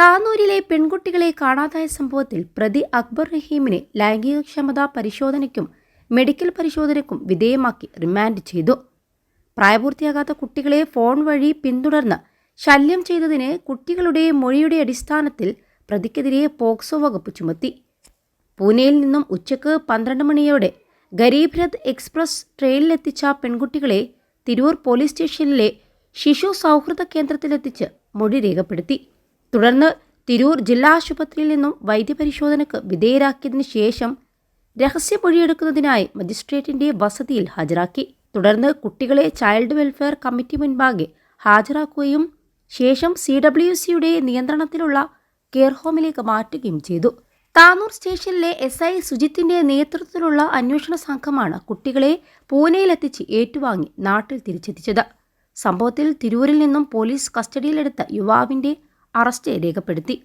താനൂരിലെ പെൺകുട്ടികളെ കാണാതായ സംഭവത്തിൽ പ്രതി അക്ബർ റഹീമിനെ ലൈംഗികക്ഷമതാ പരിശോധനയ്ക്കും മെഡിക്കൽ പരിശോധനയ്ക്കും വിധേയമാക്കി റിമാൻഡ് ചെയ്തു. പ്രായപൂർത്തിയാകാത്ത കുട്ടികളെ ഫോൺ വഴി പിന്തുടർന്ന് ശല്യം ചെയ്തതിന് കുട്ടികളുടെ മൊഴിയുടെ അടിസ്ഥാനത്തിൽ പ്രതിക്കെതിരെ പോക്സോ വകുപ്പ് ചുമത്തി. പൂനെയിൽ നിന്നും ഉച്ചയ്ക്ക് പന്ത്രണ്ട് മണിയോടെ ഗരീബ് രഥ് എക്സ്പ്രസ് ട്രെയിനിലെത്തിച്ച പെൺകുട്ടികളെ തിരൂർ പോലീസ് സ്റ്റേഷനിലെ ശിശു സൗഹൃദ കേന്ദ്രത്തിലെത്തിച്ച് മൊഴി രേഖപ്പെടുത്തി. തുടർന്ന് തിരൂർ ജില്ലാ ആശുപത്രിയിൽ നിന്നും വൈദ്യപരിശോധനയ്ക്ക് വിധേയരാക്കിയതിനു ശേഷം രഹസ്യമൊഴിയെടുക്കുന്നതിനായി മജിസ്ട്രേറ്റിന്റെ വസതിയിൽ ഹാജരാക്കി. തുടർന്ന് കുട്ടികളെ ചൈൽഡ് വെൽഫെയർ കമ്മിറ്റി മുൻപാകെ ഹാജരാക്കുകയും ശേഷം സി ഡബ്ല്യു സിയുടെ നിയന്ത്രണത്തിലുള്ള കെയർ ഹോമിലേക്ക് മാറ്റുകയും ചെയ്തു. താനൂർ സ്റ്റേഷനിലെ എസ് ഐ സുജിത്തിന്റെ നേതൃത്വത്തിലുള്ള അന്വേഷണ സംഘമാണ് കുട്ടികളെ പൂനെയിലെത്തിച്ച് ഏറ്റുവാങ്ങി നാട്ടിൽ തിരിച്ചെത്തിച്ചത്. സംഭവത്തിൽ തിരൂരിൽ നിന്നും പോലീസ് കസ്റ്റഡിയിലെടുത്ത യുവാവിന്റെ അറസ്റ്റ് രേഖപ്പെടുത്തി.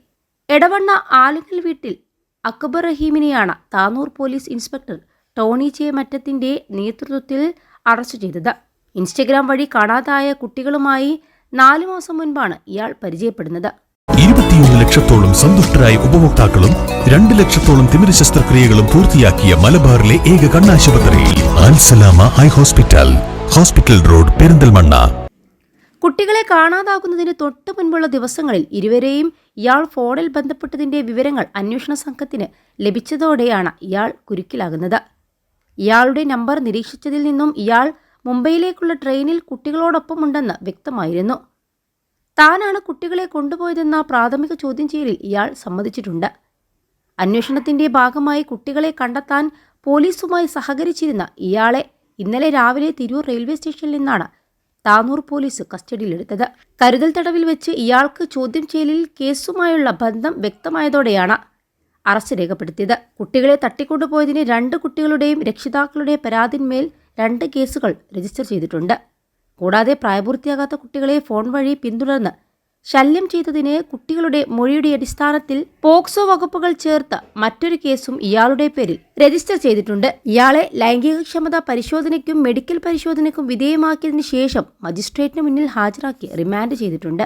എടവണ്ണ ആലുങ്ങൽ വീട്ടിൽ Akbar റഹീമിനെയാണ് Tanur police inspector Tony J മറ്റത്തിന്റെ നേതൃത്വത്തിൽ അറസ്റ്റ് ചെയ്തത്. ഇൻസ്റ്റഗ്രാം വഴി കാണാതായ കുട്ടികളുമായി നാലു മാസം മുൻപാണ് ഇയാൾ പരിചയപ്പെടുന്നത്. ഇരുപത്തിയൊന്ന് ലക്ഷത്തോളം സന്തുഷ്ടരായ ഉപഭോക്താക്കളും രണ്ട് ലക്ഷത്തോളം തിമിര ശസ്ത്രക്രിയകളും പൂർത്തിയാക്കിയ മലബാറിലെ ഏക കണ്ണാശുപത്രി Al Salama eye hospital. Hospital road Perinthalmanna. കുട്ടികളെ കാണാതാകുന്നതിന് തൊട്ടു മുൻപുള്ള ദിവസങ്ങളിൽ ഇരുവരെയും ഇയാൾ ഫോണിൽ ബന്ധപ്പെട്ടതിന്റെ വിവരങ്ങൾ അന്വേഷണ സംഘത്തിന് ലഭിച്ചതോടെയാണ് ഇയാൾ കുരുക്കിലാകുന്നത്. ഇയാളുടെ നമ്പർ നിരീക്ഷിച്ചതിൽ നിന്നും ഇയാൾ മുംബൈയിലേക്കുള്ള ട്രെയിനിൽ കുട്ടികളോടൊപ്പം ഉണ്ടെന്ന് വ്യക്തമായിരുന്നു. താനാണ് കുട്ടികളെ കൊണ്ടുപോയതെന്ന പ്രാഥമിക ചോദ്യം ചെയ്യലിൽ ഇയാൾ സമ്മതിച്ചിട്ടുണ്ട്. അന്വേഷണത്തിന്റെ ഭാഗമായി കുട്ടികളെ കണ്ടെത്താൻ പോലീസുമായി സഹകരിച്ചിരുന്ന ഇയാളെ ഇന്നലെ രാവിലെ തിരൂർ റെയിൽവേ സ്റ്റേഷനിൽ നിന്നാണ് താനൂർ പോലീസ് കസ്റ്റഡിയിലെടുത്തത്. കരുതൽ തടവിൽ വെച്ച് ഇയാൾക്ക് ചോദ്യം ചെയ്യലിൽ കേസുമായുള്ള ബന്ധം വ്യക്തമായതോടെയാണ് അറസ്റ്റ് രേഖപ്പെടുത്തിയത്. കുട്ടികളെ തട്ടിക്കൊണ്ടുപോയതിന് രണ്ട് കുട്ടികളുടെയും രക്ഷിതാക്കളുടെ പരാതിന്മേൽ രണ്ട് കേസുകൾ രജിസ്റ്റർ ചെയ്തിട്ടുണ്ട്. കൂടാതെ പ്രായപൂർത്തിയാകാത്ത കുട്ടികളെ ഫോൺ വഴി പിന്തുടർന്ന് ശല്യം ചെയ്തതിന് കുട്ടികളുടെ മൊഴിയുടെ അടിസ്ഥാനത്തിൽ പോക്സോ വകുപ്പുകൾ ചേർത്ത മറ്റൊരു കേസും ഇയാളുടെ പേരിൽ രജിസ്റ്റർ ചെയ്തിട്ടുണ്ട്. ഇയാളെ ലൈംഗിക ക്ഷമത പരിശോധനയ്ക്കും മെഡിക്കൽ പരിശോധനയ്ക്കും വിധേയമാക്കിയതിനു ശേഷം മജിസ്ട്രേറ്റിന് മുന്നിൽ ഹാജരാക്കി റിമാൻഡ് ചെയ്തിട്ടുണ്ട്.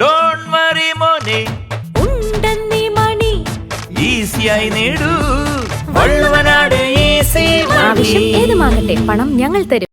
ഡോൺ വറി മോനെ. ഉണ്ടെന്നീ മണി. ഈസിയായി നേടൂ. വള്ളുവനാട് ഈസി ആവശ്യം ഏതുമാകട്ടെ പണം ഞങ്ങൾ തരും.